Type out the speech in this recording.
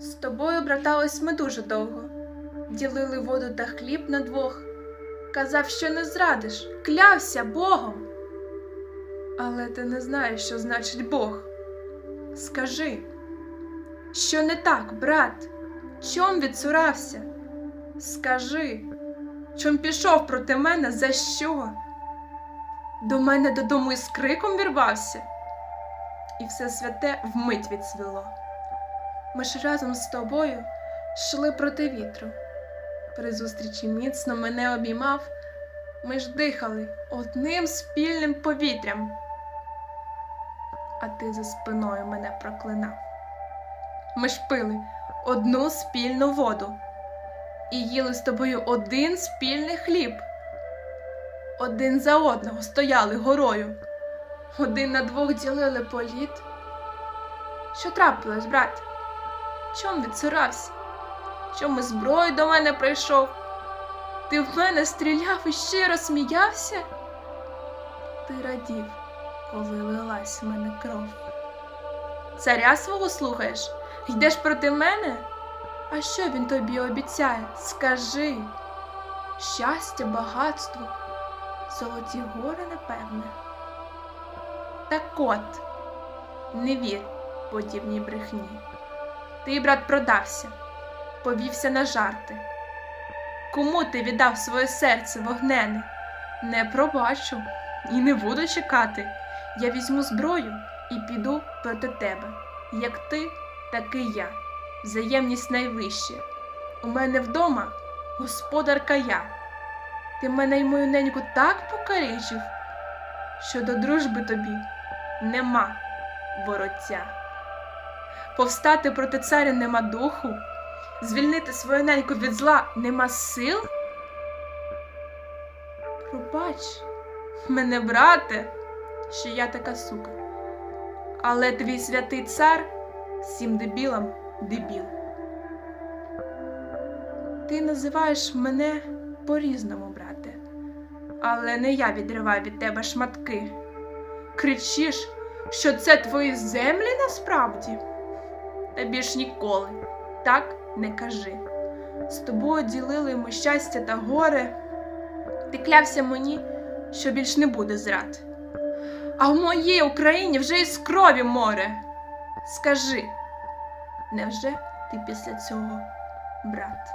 З тобою братались ми дуже довго, ділили воду та хліб на двох. Казав, що не зрадиш, клявся Богом. Але ти не знаєш, що значить Бог. Скажи, що не так, брат? Чом відсурався? Скажи, чом пішов проти мене за що? До мене додому із криком вірвався, і все святе вмить відсвіло. Ми ж разом з тобою йшли проти вітру. При зустрічі міцно мене обіймав, ми ж дихали одним спільним повітрям. А ти за спиною мене проклинав. Ми ж пили одну спільну воду і їли з тобою один спільний хліб. Один за одного стояли горою, один на двох ділили політ. Що трапилось, брат? Чом відсурався? Чому зброю до мене прийшов? Ти в мене стріляв і щиро сміявся? Ти радів, коли лилась в мене кров. Царя свого слухаєш? Йдеш проти мене? А що він тобі обіцяє? Скажи. Щастя, багатство, золоті гори, напевне. Так от, не вір подібній брехні. Ти, брат, продався, повівся на жарти. Кому ти віддав своє серце вогнене? Не пробачу і не буду чекати. Я візьму зброю і піду проти тебе. Як ти, так і я. Взаємність найвища. У мене вдома господарка я. Ти мене й мою неньку так покалічив, що до дружби тобі нема вороття. Повстати проти царя нема духу, звільнити свою неньку від зла нема сил. Пробач мене, брате, що я така сука. Але твій святий цар всім дебілам дебіл. Ти називаєш мене по-різному, брате, але не я відриваю від тебе шматки. Кричиш, що це твої землі насправді? Та більш ніколи так не кажи. З тобою ділили ми щастя та горе. Ти клявся мені, що більш не буде зрад. А в моїй Україні вже із крові море. Скажи, невже ти після цього брат?